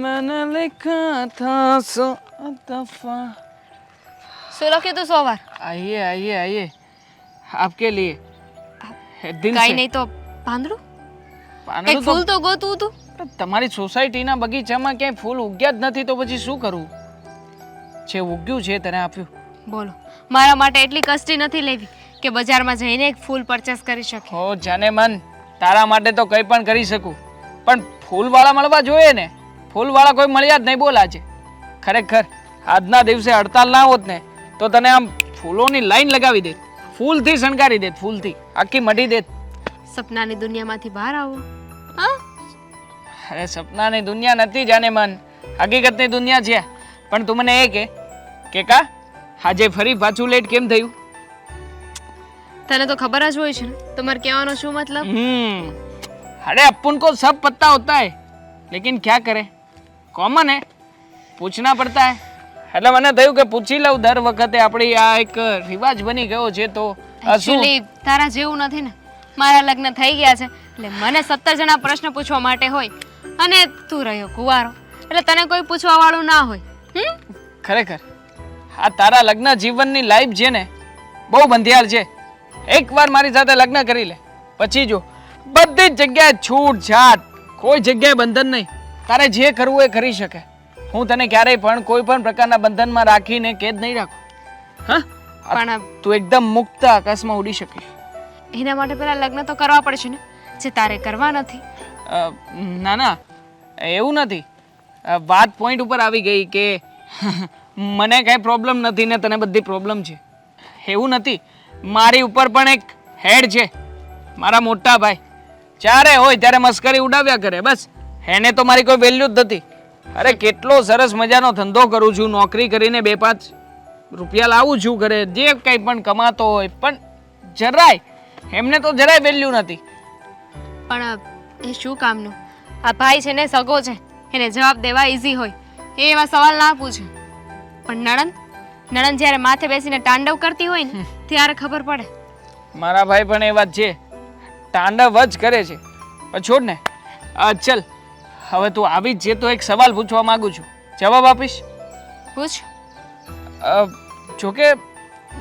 मैंने लिखा था सौ दफा શું લખ્યું તું સો વાર आइए आइए आइए आपके लिए દિલ કાઈ સે નહીં તો પાંદડું પાંદડું એક તો- ફૂલ તો ગોતું તું પણ તમારી સોસાયટીના બગીચામાં ક્યાંય ફૂલ ઉગ્યા જ નથી તો પછી શું કરવું જે ઉગ્યું છે તને આપ્યું બોલો મારા માટે એટલી કષ્ટી નથી લેવી કે બજારમાં જઈને એક ફૂલ પરચેસ કરી શકે હો જાને મન તારા માટે તો કંઈ પણ કરી શકું પણ ફૂલવાળા મળવા જોઈએ ને ફૂલવાળા કોઈ મળ્યા જ નહીં બોલ આજે ખરેખર આજના દિવસે હડતાલ ના હોત ને તો તને આમ ફૂલોની લાઈન લગાવી દેત. ફૂલથી શણગારી દેત ફૂલથી. આખી મઢી દેત. સપનાની દુનિયામાંથી બહાર આવો. હા? અરે સપનાની દુનિયા નથી જાને મન. હકીકતની દુનિયા છે. પણ તું મને એ કે કે કા આજે ફરી પાછું લેટ કેમ થયું? તને તો ખબર જ હોય છે ને તમારે કહેવાનો શું મતલબ? હમ. અરે અપુન કો સબ પત્તા હોતા હે. લેકિન ક્યા કરે? કોમન હે? પૂછના પડતા હે? એટલે મને થયું કે પૂછી લઉં દર વખતે આપણી આ એક રિવાજ બની ગયો છે તો એકચ્યુઅલી તારા જેવું નથી ને. મારા લગ્ન થઈ ગયા છે. એટલે મને સત્તર જણા પ્રશ્ન પૂછવા માટે હોય. અને તું રહ્યો કુવારો. એટલે તને કોઈ પૂછવા વાળું ના હોય. ખરેખર. આ તારા લગ્ન જીવનની લાઈફ છે ને બહુ બંધિયાર છે. એકવાર મારી સાથે લગ્ન કરી લે. પછી જો બધી જગ્યાએ છૂટ છાટ કોઈ જગ્યાએ બંધન નહીં. તારે જે કરવું એ કરી શકે. હું તને ક્યારેય પણ કોઈ પણ પ્રકારના બંધનમાં રાખીને કેદ નહીં રાખું. હા? પણ તું એકદમ મુક્ત આકાશમાં ઉડી શકીશ. એના માટે પેલા લગ્ન તો કરવા પડશે ને. જે તારે કરવા નથી. ના ના. એવું નથી. વાત પોઈન્ટ ઉપર આવી ગઈ કે મને કાંઈ પ્રોબ્લેમ નથી ને તને બધી પ્રોબ્લેમ છે. એવું નથી. મારી ઉપર પણ એક હેડ છે. મારા મોટા ભાઈ. જ્યારે હોય ત્યારે મસ્કરી ઉડાવ્યા કરે બસ. એને તો મારી કોઈ વેલ્યુ જ નથી. અરે કેટલો સરસ મજાનો ધંધો કરું છું નોકરી કરીને બે પાંચ રૂપિયા લાવું છું ઘરે. જે કંઈ પણ કમાતો હોય પણ જરાય એમને તો જરાય વેલ્યુ નથી. પણ એ શું કામનું? આ ભાઈ છે ને સગો છે. એને જવાબ દેવા ઈઝી હોય. એ એવા સવાલ ના પૂછે. પણ નણંદ નણંદ જ્યારે માથે બેસીને તાંડવ કરતી હોય ને ત્યારે ખબર પડે. મારા ભાઈ પણ એ વાત છે. તાંડવ જ કરે છે. પણ છોડ ને. ચલ. હવે તું આવી જ છે તો એક સવાલ પૂછવા માંગુ છું. જવાબ આપીશ? પૂછ. જોકે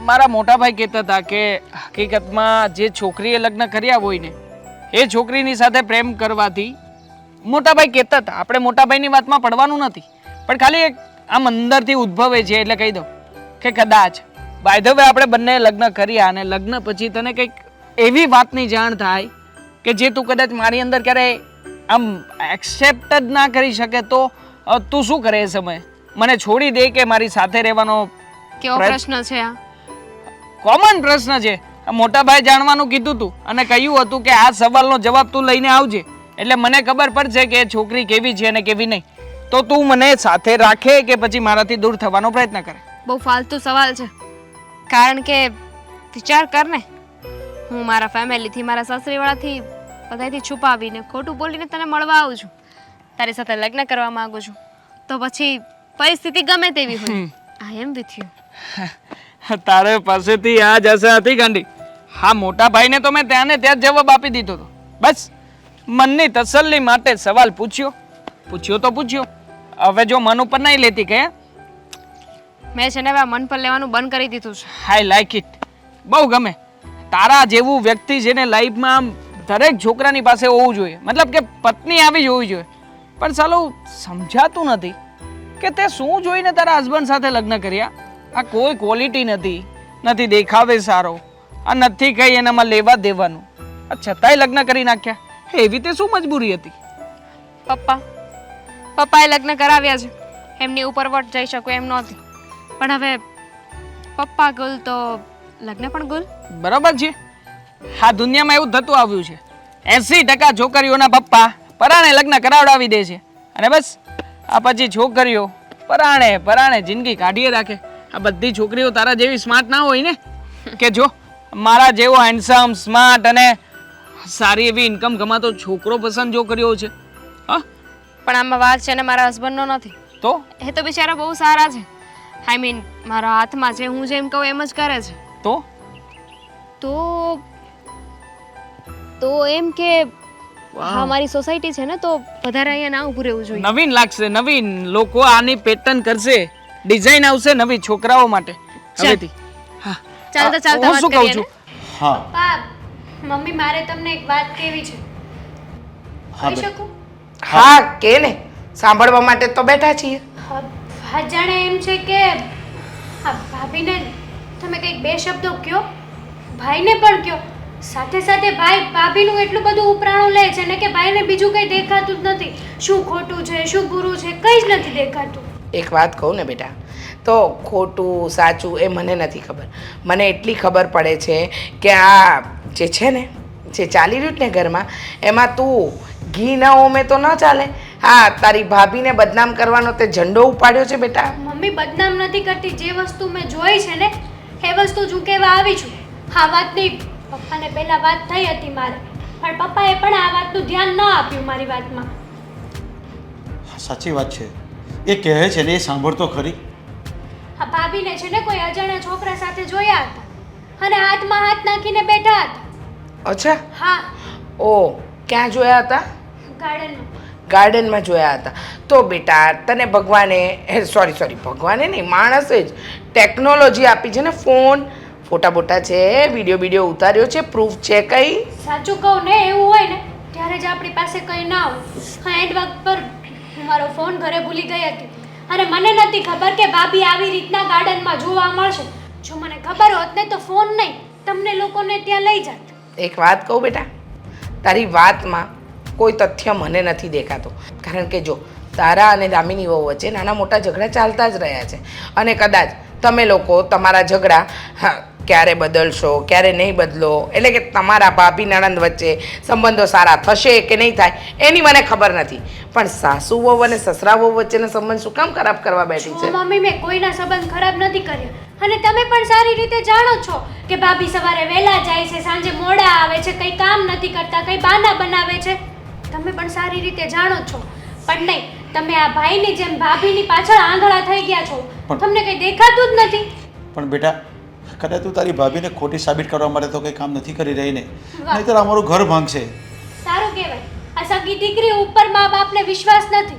મારા મોટા ભાઈ કહેતા હતા કે હકીકતમાં જે છોકરીએ લગ્ન કર્યા હોય ને એ છોકરીની સાથે પ્રેમ કરવાથી મોટાભાઈ કહેતા હતા. આપણે મોટાભાઈની વાતમાં પડવાનું નથી. પણ ખાલી એક આમ અંદરથી ઉદ્ભવે છે એટલે કહી દો કે કદાચ. બાય ધ વે આપણે બંને લગ્ન કર્યા અને લગ્ન પછી તને કંઈક એવી વાતની જાણ થાય કે જે તું કદાચ મારી અંદર ક્યારે આમ એક્સેપ્ટ જ ના કરી શકે તો તું શું કરે એ સમયે? મને છોડી દે કે મારી સાથે રહેવાનો કેવો પ્રશ્ન છે આ? કોમન પ્રશ્ન છે. મોટા ભાઈ જાણવાનું કીધું તું અને કહ્યું હતું કે આ સવાલનો જવાબ તું લઈને આવજે. એટલે મને ખબર પડશે કે છોકરી કેવી છે અને કેવી નહીં. તો તું મને સાથે રાખે કે પછી મારાથી દૂર થવાનો પ્રયત્ન કરે? બહુ ફાલતુ સવાલ છે. કારણ કે વિચાર કર ને. હું મારા ફેમિલીથી મારા સાસરીવાળાથી બધાથી છુપાવીને ખોટું બોલીને તને મળવા આવું છું. તારી સાથે લગ્ન કરવા માંગુ છું. તો પછી પરિસ્થિતિ ગમે તેવી હોય. આઈ એમ વિથ યુ તારે પાસેથી આ જ આશા હતી ગાંડી. હા મોટા ભાઈને તો મેં ત્યાં ને ત્યાં જવાબ આપી દીધો હતો બસ મનની તસલ્લી માટે સવાલ પૂછ્યો. પૂછ્યો તો પૂછ્યો. હવે જો મન ઉપર નહીં લેતી કે? મેં છે ને મન પર લેવાનું બંધ કરી દીધું છે. આઈ લાઈક ઇટ બહુ ગમે. તારા જેવું વ્યક્તિ જેને લાઈફમાં આમ દરેક છોકરાની પાસે હોવું જોઈએ. મતલબ કે પત્ની આવી જ હોવી જોઈએ. પણ સાલો સમજાતું નથી કે તે શું જોઈને તારા હસબન્ડ સાથે લગ્ન કર્યા? આ કોઈ ક્વોલિટી નથી. નથી દેખાવે સારો. આ નથી કંઈ એનામાં લેવા દેવાનું. આ છતાંય લગ્ન કરી નાખ્યા. એવી તે શું મજબૂરી હતી? પપ્પા પપ્પાએ લગ્ન કરાવ્યા છે. એમની ઉપરવટ જઈ શકું એમ નહોતી. પણ હવે પપ્પા ગુલ તો લગ્ન પણ ગુલ? બરાબર છે. આ દુનિયામાં એવું થતું આવ્યું છે. એસી ટકા છોકરીઓના પપ્પા પરાણે લગ્ન કરાવડાવી દે છે. અને બસ આ પછી છોકરીઓ પરાણે પરાણે જિંદગી કાઢીએ રાખે. આ બધી છોકરીઓ તારા જેવી સ્માર્ટ ના હોય ને? કે જો મારા જેવો હેન્ડસમ સ્માર્ટ અને સારી એવી ઇન્કમ કમાતો છોકરો પસંદ જો કર્યો છે. હા? પણ આમાં વાત છે ને મારા હસબન્ડનો નથી. તો? એ તો બિચારા બહુ સારા છે. આઈ મીન મારા હાથમાં છે હું જેમ કહું એમ જ કરે છે. તો? તો તો એમ કે હા મારી સોસાયટી છે ને તો વધારે અહીંયા ના ઊભું રહેવું જોઈએ. નવીન લાગશે નવીન લોકો આની પેટર્ન કરશે. ડિઝાઇન આવશે નવી છોકરાઓ માટે. હવેથી. હા. ચાલતા ચાલતા હું શું વાત કહું કરીએ છું હા. પપ્પા મમ્મી મારે તમને એક વાત કહેવી છે? હા કહી શકું? હા કે ને? સાંભળવા માટે તો બેઠા છીએ. હા, હા જાણે એમ છે કે હા ભાભીને તમે કંઈક બે શબ્દો કયો ભાઈને પણ કયો. સાથે સાથે ભાઈ ભાભીનું એટલું બધું ઉપરાણું લે છે ને કે ભાઈને બીજું કંઈ દેખાતું જ નથી. શું ખોટું છે શું બુરું છે કંઈ જ નથી દેખાતું. એક વાત કહું ને બેટા તો ખોટું સાચું એ મને નથી ખબર. મને એટલી ખબર પડે છે કે આ જે છે ને જે ચાલી રહ્યું છે ને ઘરમાં એમાં તું ઘી ના ઓમે તો ન ચાલે. હા તારી ભાભીને બદનામ કરવાનો તે ઝંડો ઉપાડ્યો છે બેટા. મમ્મી બદનામ નથી કરતી. જે વસ્તુ મેં જોઈ છે ને એ વસ્તુ જ હું કહેવા આવી છું. વાત વાતની પપ્પાને પહેલાં વાત થઈ હતી મારે પણ પપ્પાએ પણ આ વાતનું ધ્યાન ન આપ્યું મારી વાતમાં. સાચી વાત છે. એ કહે છે ને એ સાંભળતો ખરી. આ ભાભીને છે ને કોઈ અજાણ્યા છોકરા સાથે જોયા હતા અને હાથમાં હાથ નાખીને બેઠા હતા. અચ્છા? હા. ઓ ક્યાં જોયા હતા? ગાર્ડનમાં. ગાર્ડનમાં જોયા હતા. તો બેટા તને ભગવાને સોરી સોરી ભગવાને નહીં માણસે જ ટેકનોલોજી આપી છે ને ફોન ફોટા બોટા છે વીડિયો વીડિયો ઉતાર્યો છે પ્રૂફ છે કઈ? સાચું કહું ને એવું હોય ને ત્યારે જ આપણી પાસે કંઈ ના હોય. હા એન્ડ વખત પર હું મારો ફોન ઘરે ભૂલી ગઈ હતી. અને મને નથી ખબર કે ભાભી આવી રીતના ગાર્ડનમાં જોવા મળશે. જો મને ખબર હોત ને તો ફોન નહીં. તમને લોકોને ત્યાં લઈ જાત. એક વાત કહું બેટા તારી વાતમાં કોઈ તથ્ય મને નથી દેખાતું. કારણ કે જો તારા અને દામિની વહુ વચ્ચે નાના મોટા ઝઘડા ચાલતા જ રહ્યા છે. અને કદાચ તમે લોકો તમારા ઝઘડા ક્યારે બદલશો ક્યારે નહીં બદલો? એટલે કે તમારા ભાભી નણંદ વચ્ચે સંબંધો સારા થશે કે નહીં થાય એની મને ખબર નથી. પણ સાસુ વહુ અને સસરા વહુ વચ્ચેનો સંબંધ શું કામ ખરાબ કરવા બેઠી છે? મમ્મી મેં કોઈના સંબંધ ખરાબ નથી કર્યા. અને તમે પણ સારી રીતે જાણો છો કે ભાભી સવારે વહેલા જાય છે સાંજે મોડા આવે છે કંઈ કામ નથી કરતા કંઈ બાના બનાવે છે. તમે પણ સારી રીતે જાણો છો. પણ નહીં તમે આ ભાઈની જેમ ભાભીની પાછળ આંધળા થઈ ગયા છો. તમને કંઈ દેખાતું જ નથી. પણ બેટા કદાચ તું તારી ભાભીને ખોટી સાબિત કરવા માટે તો કંઈ કામ નથી કરી રહી ને. નહીંતર અમારું ઘર ભાંગશે. સારું કહેવાય. આ સગી દીકરી ઉપર મા બાપને વિશ્વાસ નથી.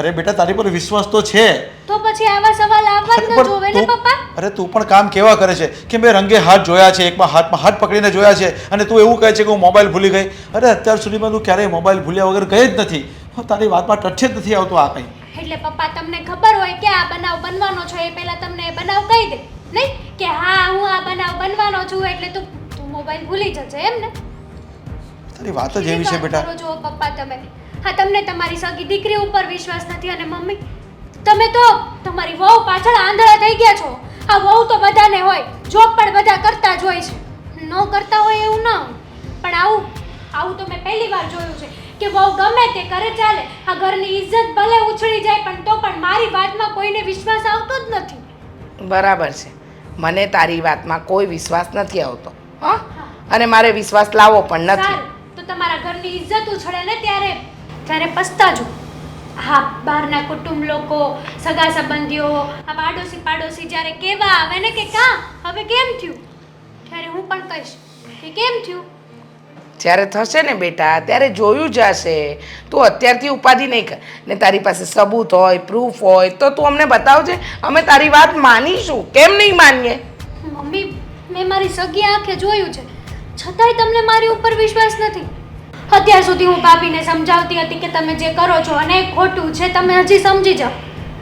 અરે બેટા તારી પર વિશ્વાસ તો છે. તો પછી આવા સવાલ આવવા જ ન જોવે ને પપ્પા? અરે તું પણ કામ કેવા કરે છે? કે મેં રંગે હાથ જોયા છે એકમાં હાથમાં હાથ પકડીને જોયા છે અને તું એવું કહે છે કે હું મોબાઈલ ભૂલી ગઈ? અરે અત્યાર સુધીમાં તું ક્યારેય મોબાઈલ ભૂલ્યા વગર ગઈ જ નથી. તારી વાતમાં ટચે જ નથી આવતું આ કંઈ. એટલે પપ્પા તમને ખબર હોય કે આ બનાવ બનવાનો છે એ પહેલા તમને બનાવ કહી દે. નહીં કે હા હું આ બનાવ બનવાનો છું એટલે તું તું મોબાઈલ ભૂલી જજે એમ ને? તારી વાત જ એવી છે બેટા? જો પપ્પા તમે? હા તમને તમારી સગી દીકરી ઉપર વિશ્વાસ નથી અને મમ્મી તમે તો તમારી વહુ પાછળ આંધળા થઈ ગયા છો. આ વહુ તો બધાને હોય જોબ પણ બધા કરતા જ હોય છે. ન કરતા હોય એવું ના પણ આવું આવું તો મેં પહેલી વાર જોયું છે કે વહુ ગમે તે કરે ચાલે. આ ઘરની ઇજ્જત ભલે ઉછળી જાય પણ તો પણ મારી વાતમાં કોઈને વિશ્વાસ આવતો જ નથી. બરાબર છે. મને તારી વાતમાં કોઈ વિશ્વાસ નથી આવતો, હા? અને મારે વિશ્વાસ લાવવો પણ નથી. તો તમારા ઘરની ઇજ્જત ઉછળે ને ત્યારે? ત્યારે પસ્તાજો. હા, બહારના કુટુંબ લોકો, સગા સંબંધીઓ, આ પાડોશી પાડોશી જ્યારે કેવા આવે ને કે, કાં? હવે કેમ થયું? ત્યારે હું પણ કહીશ કે કેમ થયું? જ્યારે થશે ને બેટા, ત્યારે જોયું જશે. તું અત્યારથી ઉપાધિ નહીં કર. ને તારી પાસે સબૂત હોય પ્રૂફ હોય, તો તું અમને બતાવજે. અમે તારી વાત માનીશું. કેમ નહીં માનીએ? મમ્મી, મેં મારી સગી આંખે જોયું છે. છતાંય તમને મારી ઉપર વિશ્વાસ નથી. અત્યાર સુધી હું ભાભીને સમજાવતી હતી કે તમે જે કરો છો અને એ ખોટું છે, તમે હજી સમજી જાઓ.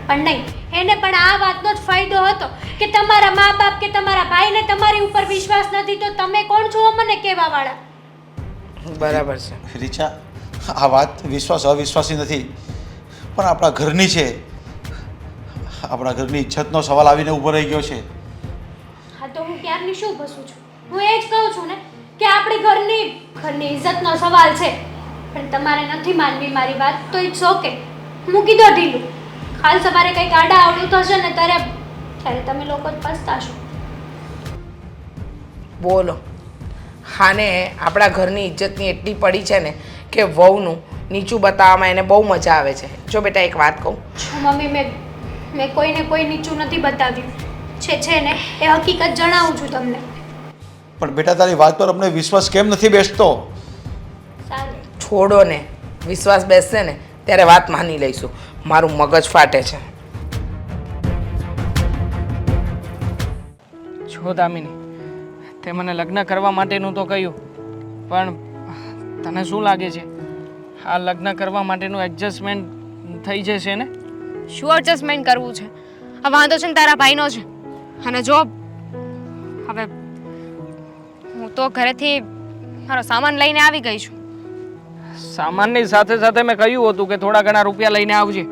પણ નહીં, એને પણ આ વાતનો જ ફાયદો હતો કે તમારા મા બાપ કે તમારા ભાઈને તમારી ઉપર વિશ્વાસ નથી, તો તમે કોણ છો મને કહેવા વાળા બરાબર છે. રીચા આ વાત વિશ્વાસ અવિશ્વાસી નથી. પણ આપણા ઘરની છે. આપણા ઘરની ઇજ્જતનો સવાલ આવીને ઊભો રહી ગયો છે. હા તો હું ક્યારની શું ભસું છું? હું એ જ કહું છું ને કે આપણી ઘરની ઘરની ઇજ્જતનો સવાલ છે. પણ તમારે નથી માનવી મારી વાત તો ઇટ્સ ઓકે મૂકી દો ઢીલું. કાલ સવારે કંઈક આડા આવડું થશે ને ત્યારે ત્યારે તમે લોકો જ પસ્તાશો. બોલો. હાને આપણા ઘરની ઇજ્જતની એટલી પડી છે ને કે વહુનું નીચું બતાવવામાં એને બહુ મજા આવે છે. જો બેટા એક વાત કહું. મમ્મી મેં મેં કોઈને કોઈ નીચું નથી બતાવ્યું. છે છે ને? એ હકીકત જણાવું છું તમને. પણ બેટા તારી વાત પર અમને વિશ્વાસ કેમ નથી બેસતો? છોડો ને. વિશ્વાસ બેસશે ને ત્યારે વાત માની લઈશું. મારું મગજ ફાટે છે. જો દામિની તે મને લગ્ન કરવા માટેનું તો કહ્યું. પણ તને શું લાગે છે? આ લગ્ન કરવા માટેનું એડજસ્ટમેન્ટ થઈ જશે ને? શું એડજસ્ટમેન્ટ કરવું છે? આ વાંધો છે ને તારા ભાઈનો છે અને જો હવે હું તો ઘરેથી મારો સામાન લઈને આવી ગઈ છું. સામાનની સાથે સાથે મેં કહ્યું હતું કે થોડા ઘણા રૂપિયા લઈને આવજે.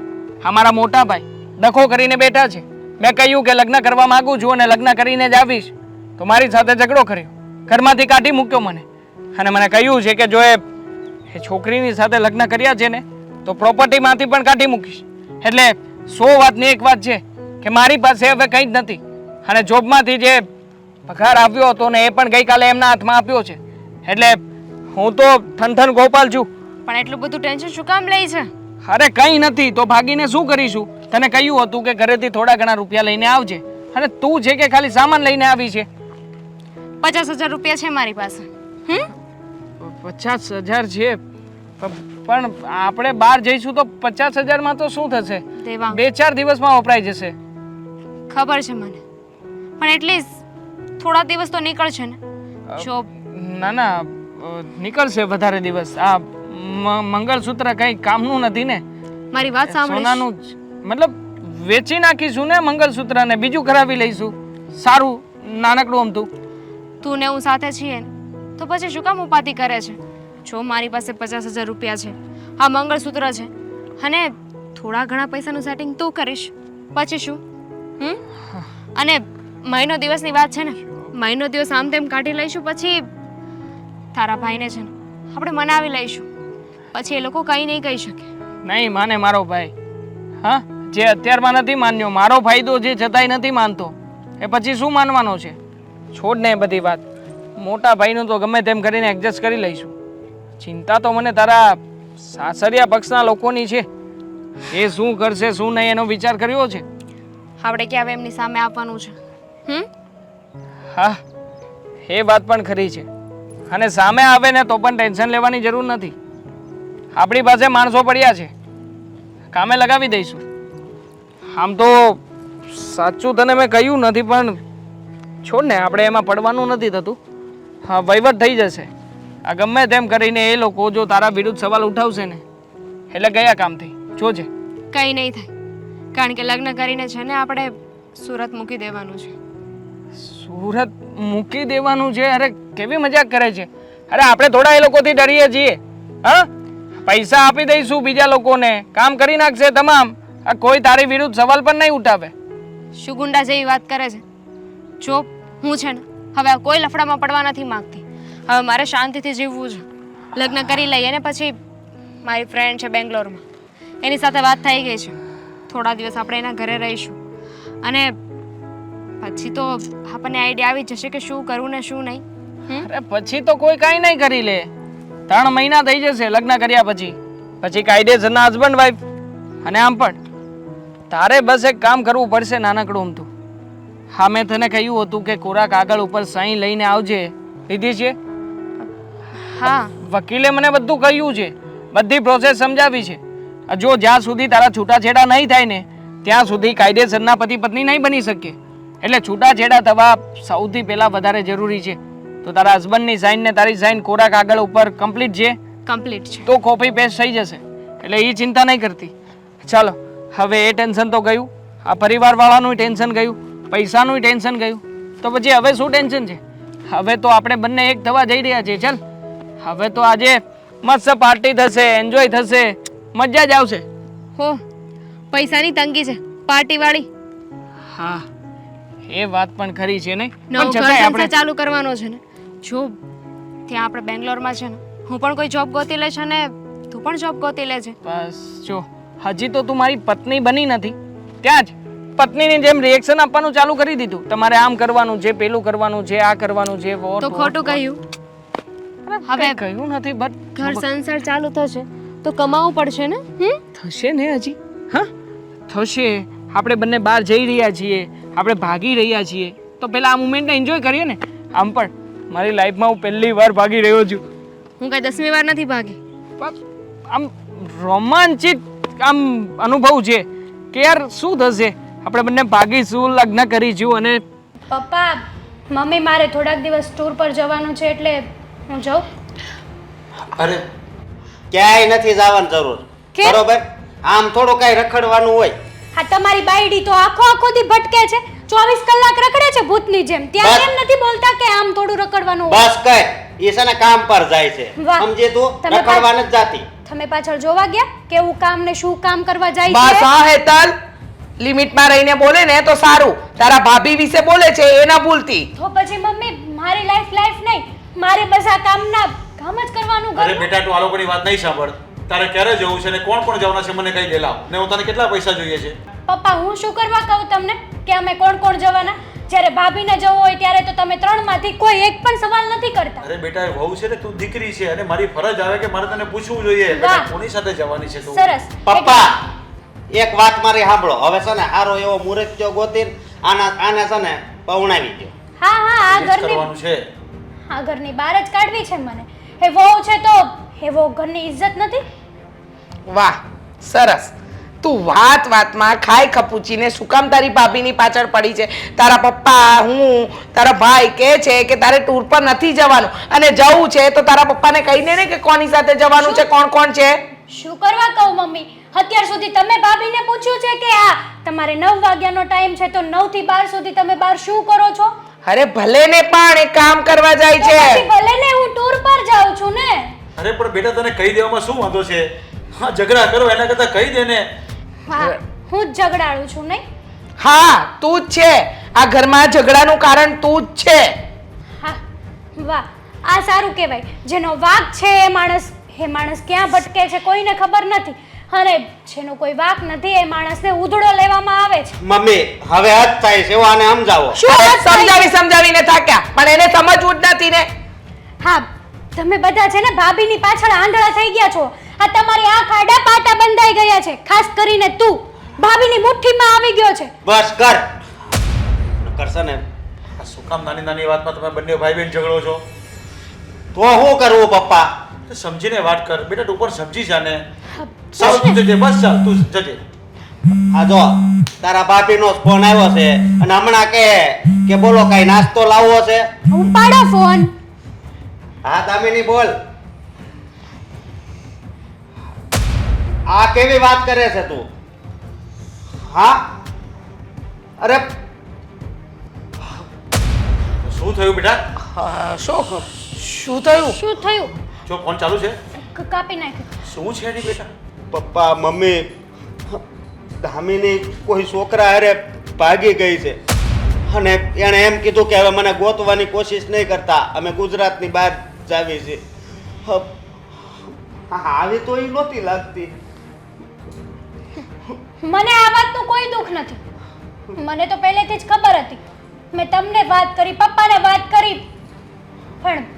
અમારા મોટા ભાઈ ડખો કરીને બેઠા છે. મેં કહ્યું કે લગ્ન કરવા માંગુ છું અને લગ્ન કરીને જ આવીશ. તો મારી સાથે ઝઘડો કર્યો. ઘરમાંથી કાઢી મૂક્યો મને. અને મને કહ્યું છે કે જો એ છોકરીની સાથે લગ્ન કર્યા છે ને તો પ્રોપર્ટીમાંથી પણ કાઢી મૂકીશ. એટલે સો વાતની એક વાત છે કે મારી પાસે હવે કંઈ જ નથી. અને જોબમાંથી જે પગાર આવ્યો હતો ને એ પણ ગઈકાલે એમના હાથમાં આપ્યો છે. એટલે હું તો થનથન ગોપાલ છું. પણ એટલું બધું ટેન્શન શું કામ લે છે? અરે કંઈ નથી તો ભાગીને શું કરીશું? તને કહ્યું હતું કે ઘરેથી થોડા ઘણા રૂપિયા લઈને આવજે. અને તું છે કે ખાલી સામાન લઈને આવી છે? પચાસ હજાર રૂપિયા છે મારી પાસે. હમ? પચાસ હજાર છે. પણ આપણે બહાર જઈશું તો પચાસ હજારમાં તો શું થશે? બે ચાર દિવસમાં વપરાઈ જશે. ખબર છે મને. પણ એટલીસ્ટ થોડા દિવસ તો નીકળશે ને. જો ના ના. નીકળશે વધારે દિવસ. આ મંગળસૂત્ર કંઈ કામનું નથી ને. મારી વાત સાંભળો સોનાનું મતલબ વેચી નાખીશું ને મંગળસૂત્રને બીજું કરાવી લઈશું. સારું નાનકડું અમતું તું ને હું સાથે છીએ તો પછી શું કામ ઉપાધિ કરે છે? જો મારી પાસે પચાસ હજાર રૂપિયા છે આ મંગળસૂત્ર છે, અને થોડા ઘણા પૈસાનું સેટિંગ તું કરીશ. પછી શું? હમ? અને મહિનો દિવસની વાત છે ને, મહિનો દિવસ આમ તેમ કાઢી લઈશું પછી તારા ભાઈને છે ને, આપણે મનાવી લઈશું. પછી એ લોકો કંઈ નહીં કહી શકે. નહીં માને મારો ભાઈ. હા, જે અત્યારમાં નથી માન્યો, મારો ફાયદો જે છતાંય નથી માનતો. એ પછી શું માનવાનો છે? છોડ ને એ બધી વાત. મોટા ભાઈનું તો ગમે તેમ કરીને એડજસ્ટ કરી લઈશું. ચિંતા તો મને તારા સાસરિયા પક્ષના લોકોની છે. એ શું કરશે શું નહીં એનો વિચાર કર્યો છે? આપણે ક્યાં એમની સામે આપવાનું છે? હમ? હા એ વાત પણ ખરી છે. અને સામે આવે ને તો પણ ટેન્શન લેવાની જરૂર નથી. આપણી પાસે માણસો પડ્યા છે. કામે લગાવી દઈશું. આમ તો સાચું તને મેં કહ્યું નથી પણ છોડ ને આપણે એમાં પડવાનું નથી થતું. હા વહીવટ થઈ જશે. આ ગમે તેમ કરીને એ લોકો જો તારા વિરુદ્ધ સવાલ ઉઠાવશે ને એટલે ગયા કામથી. જોજે. કંઈ નહીં થાય. કારણ કે લગ્ન કરીને છે ને આપણે સુરત મૂકી દેવાનું છે. સુરત મૂકી દેવાનું છે? અરે કેવી મજાક કરે છે? અરે આપણે થોડા એ લોકોથી ડરીએ છીએ. હા? પૈસા આપી દઈશું બીજા લોકોને. કામ કરી નાખશે તમામ. આ કોઈ તારી વિરુદ્ધ સવાલ પણ નહીં ઉઠાવે. શું ગુંડા જેવી વાત કરે છે. જો હું છે ને, હવે આ કોઈ લફડામાં પડવા નથી માંગતી. હવે મારે શાંતિથી જીવવું છે. લગ્ન કરી લઈએ ને પછી મારી ફ્રેન્ડ છે બેંગ્લોરમાં. એની સાથે વાત થઈ ગઈ છે. થોડા દિવસ આપણે એના ઘરે રહીશું. અને પછી તો આપણને આઈડિયા આવી જશે કે શું કરવું ને શું નહીં. અરે પછી તો કોઈ કાંઈ નહીં કરી લે. ત્રણ મહિના થઈ જશે લગ્ન કર્યા પછી. પછી કાયદેસરના હસબન્ડ વાઈફ અને આમ પણ. તારે બસ એક કામ કરવું પડશે નાનકડું અમતું હા મેં તને કહ્યું હતું કે કોરા કાગળ ઉપર સહી લઈને આવજે. લીધી છે? હા. વકીલે મને બધું કહ્યું છે. બધી પ્રોસેસ સમજાવી છે. જો જ્યાં સુધી તારા છૂટાછેડા નહીં થાય ને ત્યાં સુધી કાયદેસરના પતિ પત્ની નહીં બની શકીએ એટલે છૂટાછેડા થવા સૌથી પહેલાં વધારે જરૂરી છે. તો તારા હસબન્ડની સાઇન ને તારી સાઇન કોરા કાગળ ઉપર કમ્પ્લીટ છે? કમ્પ્લીટ છે. તો કોપી પેસ્ટ થઈ જશે. એટલે એ ચિંતા નહીં કરતી. ચાલો હવે એ ટેન્શન તો ગયું. આ પરિવારવાળાનું ટેન્શન ગયું. પૈસાનું ટેન્શન ગયું. તો પછી હવે શું ટેન્શન છે? હવે તો આપણે બંને એક થવા જઈ રહ્યા છીએ. ચાલ. હવે તો આજે મસ્ત પાર્ટી થશે એન્જોય થશે. મજા જ આવશે. હો પૈસાની તંગી છે પાર્ટીવાળી. હા એ વાત પણ ખરી છે નવો પણ છતાંય આપણે ચાલુ કરવાનો છે ને. જો ત્યાં આપણે બેંગ્લોરમાં છે ને. હું પણ કોઈ જોબ ગોતી લે છે ને તું પણ જોબ ગોતી લે છે બસ જો. હજી તો તું મારી પત્ની બની નથી. ત્યાં જ. પત્નીની જેમ રિએક્શન આપવાનું ચાલુ કરી દીધું. તમારે આમ કરવાનું છે પેલું કરવાનું છે આ કરવાનું છે વો તો ખોટું. કહ્યું. હવે- કહ્યું નથી બટ ઘર સંસાર ચાલુ થશે તો કમાવું પડશે ને? થશે ને હજી? હા? થશે. આપણે બંને બહાર જઈ રહ્યા છીએ. આપણે ભાગી રહ્યા છીએ. તો પહેલા આ મુમેન્ટને એન્જોય કરીએ ને. આમ પણ મારી લાઈફમાં હું પહેલી વાર ભાગી રહ્યો છું. હું કઈ દસમી વાર નથી ભાગી. આમ રોમાંચિત આમ અનુભવ છે કે યાર શું થશે? આપણે બંને ભાગીશું લગ્ન કરીશું અને પપ્પા મમ્મી મારે થોડાક દિવસ ટૂર પર જવાનું છે એટલે હું જાઉં. અરે ક્યાંય નથી જવાની જરૂર. કેમ? બરોબર? આમ થોડું કઈ રખડવાનું હોય. હા તમારી બાયડી તો આખો આખો દી ભટકે છે. ચોવીસ કલાક રખડે છે ભૂતની જેમ. ત્યાં બસ. કેમ નથી બોલતા કે આમ થોડું રખડવાનું હોય. બસ કઈ. એ છે ને કામ પર જાય છે. વાહ. સમજી તું? તમે પા- નથી જાતી. તમે પાછળ જોવા ગયા કેવું કામ ને શું કામ કરવા જાય બસ છે? હા હેતલ લિમિટમાં રહીને બોલે ને તો સારું. તારા ભાભી વિશે બોલે છે એ ના ભૂલતી. તો પછી મમ્મી મારી લાઈફ લાઈફ નહીં. મારે બસ આ કામના કામ જ કરવાનું અરે બેટા તું આ લોકોની વાત નહીં સાંભળ. તારે ક્યારે જવું છે ને કોણ કોણ જવાના છે મને કઈ દેલા ને હું તને કેટલા પૈસા જોઈએ છે? પપ્પા હું શું કરવા કહું તમને? કે અમે કોણ કોણ જવાના? જ્યારે ભાભીને જવું હોય ત્યારે તો તમે ત્રણમાંથી કોઈ એક પણ સવાલ નથી કરતા. અરે બેટા એ વહુ છે ને તું દીકરી છે અને મારી ફરજ આવે કે મારે તને પૂછવું જોઈએ. બેટા કોની સાથે જવાની છે તું? સરસ. પપ્પા! એક વાત મારી સાંભળો. હવે છે ને સારો એવો મુહૂર્ત જો ગોતીન આના આને છે ને પવણાવી દો હા હા આ ઘરની છે. આ ઘરની બહાર જ કાઢવી છે મને. હે વહુ છે તો હે વહુ ઘરની ઇજ્જત નથી? વાહ સરસ. તું વાત વાતમાં ખાઈ ખપૂચીને શું કામ તારી ભાભીની પાછળ પડી છે? તારા પપ્પા હું તારા ભાઈ કહે છે કે તારે ટૂર પર નથી જવાનું? અને જવું છે તો તારા પપ્પાને કહીને ને કે કોની સાથે જવાનું છે? કોણ કોણ છે? શું કરવા કહું મમ્મી? અત્યાર સુધી તમે ભાભીને પૂછ્યું છે કે આ તમારે નવ વાગ્યાનો ટાઈમ છે તો નવથી બાર સુધી તમે બાર શું કરો છો? અરે ભલે ને પણ એ કામ કરવા જાય તો પછી છે ભલે ને હું ટૂર પર જાઉં છું ને? અરે પણ બેટા તને કહી દેવામાં શું વાંધો છે? હા ઝઘડા કરો એના કરતાં કહી દે ને. હા હું જ ઝઘડાળું છું નહીં? હા તું જ છે. આ ઘરમાં ઝઘડાનું કારણ તું જ છે. હા વાહ આ સારું કહેવાય. જેનો વાક છે એ માણસ એ માણસ ક્યાં ભટકે છે કોઈને ખબર નથી. અને જેનો કોઈ વાક નથી એ માણસને ઉધડો લેવામાં આવે છે. મમ્મી હવે હદ થાય છે એવું આને સમજાવો. શું? સમજાવી સમજાવીને થાક્યા પણ એને સમજવું જ નથી ને. હા તમે બધા છે ને ભાભીની પાછળ આંધળા થઈ ગયા છો. આ તમારી આંખ આડા પાટા બંધાઈ ગયા છે ખાસ કરીને તું. ભાભીની મુઠ્ઠીમાં આવી ગયો છે. બસ કર. કરશે ને. આ શું કામ નાની નાની વાતમાં તમે બંને ભાઈ બહેન ઝઘડો છો? તો શું કરવું પપ્પા? તો સમજીને વાત કર. બેટા તું પણ સમજી જાને સાવ તું જજે બસ ચાલ તું જજે. આ જો તારા બાપીનો ફોન આવ્યો છે અને હમણાં કે કે બોલો કઈ નાસ્તો લાવવો છે? ઉપાડો ફોન હા દામિની બોલ. આ કેવી વાત કરે છે તું? હા? અરે શું થયું બેટા? શું શું થયું? શું થયું? જો ફોન ચાલુ છે? કાપી નાખ્યું. શું છે એની બેટા? પપ્પા મમ્મી ધામીની કોઈ છોકરા અરે ભાગી ગઈ છે. અને એણે એમ કીધું કે હવે મને ગોતવાની કોશિશ નહીં કરતા. અમે ગુજરાતની બહાર જાવી છે. હ, હા આવી તો એ નહોતી લાગતી. મને આ વાતનું કોઈ દુઃખ નથી. મને તો પહેલેથી જ ખબર હતી. મેં તમને વાત કરી પપ્પાને વાત કરી. પણ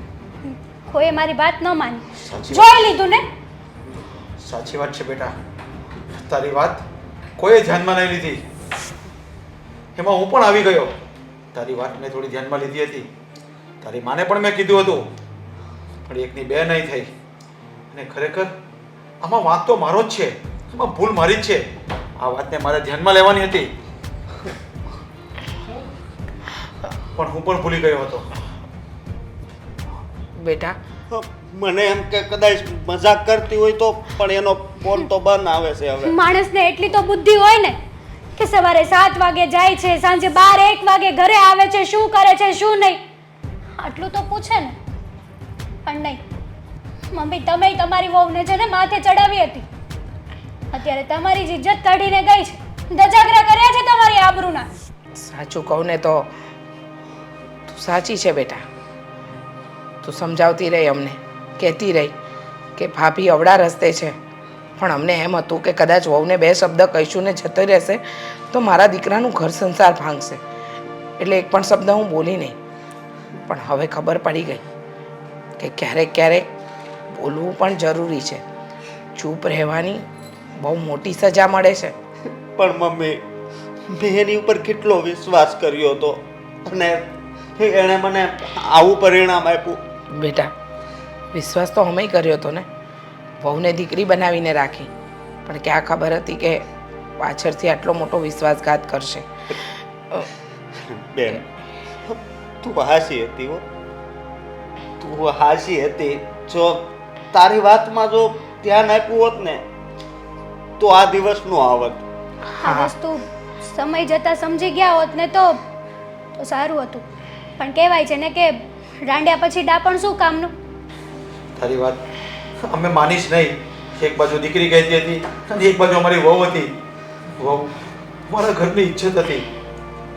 કોઈ મારી વાત ન માની. જોઈ લીધું ને? સાચી વાત છે બેટા. તારી વાત કોઈએ ધ્યાનમાં નહીં લીધી. એમાં હું પણ આવી ગયો. તારી વાત મેં થોડી ધ્યાનમાં લીધી હતી. તારી માને પણ મેં કીધું હતું. પણ એકની બે નહીં થઈ. અને ખરેખર આમાં વાંક તો મારો જ છે. આમાં ભૂલ મારી જ છે. આ વાતને મારે ધ્યાનમાં લેવાની હતી. પણ હું પણ ભૂલી ગયો હતો. બેટા. મને એમ કે કદાચ મજાક કરતી હોય તો પણ એનો ફોન તો બંધ આવે છે હવે. માણસને એટલી તો બુદ્ધિ હોય ને કે સવારે સાત વાગે જાય છે સાંજે બાર એક વાગે ઘરે આવે છે શું કરે છે શું નહીં. આટલું તો પૂછે ને. પણ નહીં. મમ્મી તમે તમારી વહુને છે ને માથે ચડાવી હતી. અત્યારે તમારી જ ઇજ્જત કાઢીને ગઈ છે. દજાગરા કર્યા છે તમારી આબરૂના. સાચું કહું ને તો તું સાચી છે બેટા. તું સમજાવતી રહી અમને. કહેતી રહી કે ભાભી અવળા રસ્તે છે. પણ અમને એમ હતું કે કદાચ વહુને બે શબ્દ કહીશું ને જતો રહેશે તો મારા દીકરાનું ઘર સંસાર ભાંગશે. એટલે એક પણ શબ્દ હું બોલી નહીં. પણ હવે ખબર પડી ગઈ કે ક્યારેક ક્યારેક બોલવું પણ જરૂરી છે. ચૂપ રહેવાની બહુ મોટી સજા મળે છે. પણ મમ્મી, મેં એની ઉપર કેટલો વિશ્વાસ કર્યો હતો. અને એણે મને આવું પરિણામ આપ્યું. બેટા વિશ્વાસ તો અમે કર્યો હતો ને. વહુને દીકરી બનાવીને રાખી. પણ ક્યાં ખબર હતી કે પાછળથી આટલો મોટો વિશ્વાસઘાત કરશે. બેન તું હાસી હતી હો. તું હાસી હતી. જો તારી વાતમાં જો ધ્યાન આપ્યું હોત ને તો આ દિવસ નો આવત. આ વસ્તુ સમય જતા સમજી ગયા હોત ને તો તો સારું હતું. પણ કહેવાય છે ને કે રાંડ્યા પછી ડાપણ શું કામનું? તારી વાત અમે માનીશ નહીં. એક બાજુ દીકરી કહેતી હતી અને એક બાજુ અમારી વહુ હતી. વહુ મારા ઘરની ઇજ્જત હતી.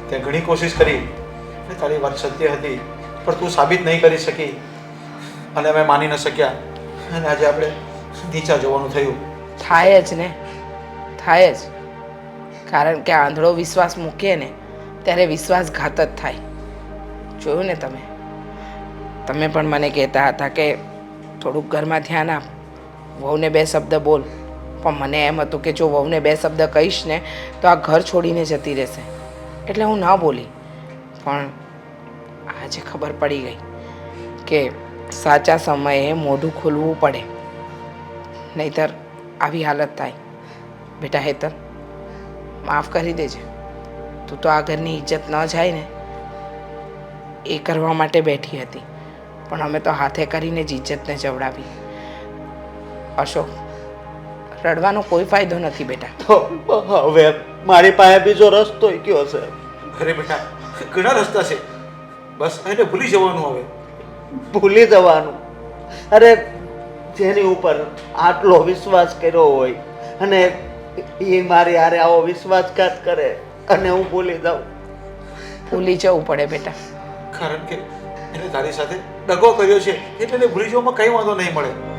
તે ઘણી કોશિશ કરી કે તારી વાત સત્ય હતી પણ તું સાબિત નહીં કરી શકી. અને અમે માની ન શક્યા. અને આજે આપણે નીચા જવાનું થયું. થાય જ ને. થાય જ. કારણ કે આંધળો વિશ્વાસ મૂકીએ ને ત્યારે વિશ્વાસઘાત જ થાય. જોયું ને તમે? તમે પણ મને કહેતા હતા કે થોડુંક ઘરમાં ધ્યાન આપ. વહુને બે શબ્દ બોલ. પણ મને એમ હતું કે જો વહુને બે શબ્દ કહીશ ને, તો આ ઘર છોડીને જતી રહેશે. એટલે હું ના બોલી. પણ આજે ખબર પડી ગઈ કે સાચા સમયે મોઢું ખોલવું પડે. નહીતર આવી હાલત થાય. બેટા હેતર માફ કરી દેજે. તું તો આ ઘરની ઇજ્જત ન જાય ને. એ કરવા માટે બેઠી હતી. પણ અમે તો હાથે કરીને જ ઇજ્જતને જવડાવી. અશોક રડવાનો કોઈ ફાયદો નથી બેટા. તો હવે મારી પાસે બીજો રસ્તો કયો છે? અરે બેટા ઘણા રસ્તા છે. બસ એને ભૂલી જવાનું હવે. ભૂલી જવાનું. અરે જેની ઉપર આટલો વિશ્વાસ કર્યો હોય અને એ મારી આરે આવો વિશ્વાસઘાત કરે અને હું ભૂલી જાઉં. ભૂલી જવું પડે બેટા. કારણ કે એને તારી સાથે દગો કર્યો છે એટલે ભૂલી જવામાં કંઈ વાંધો નહીં મળે.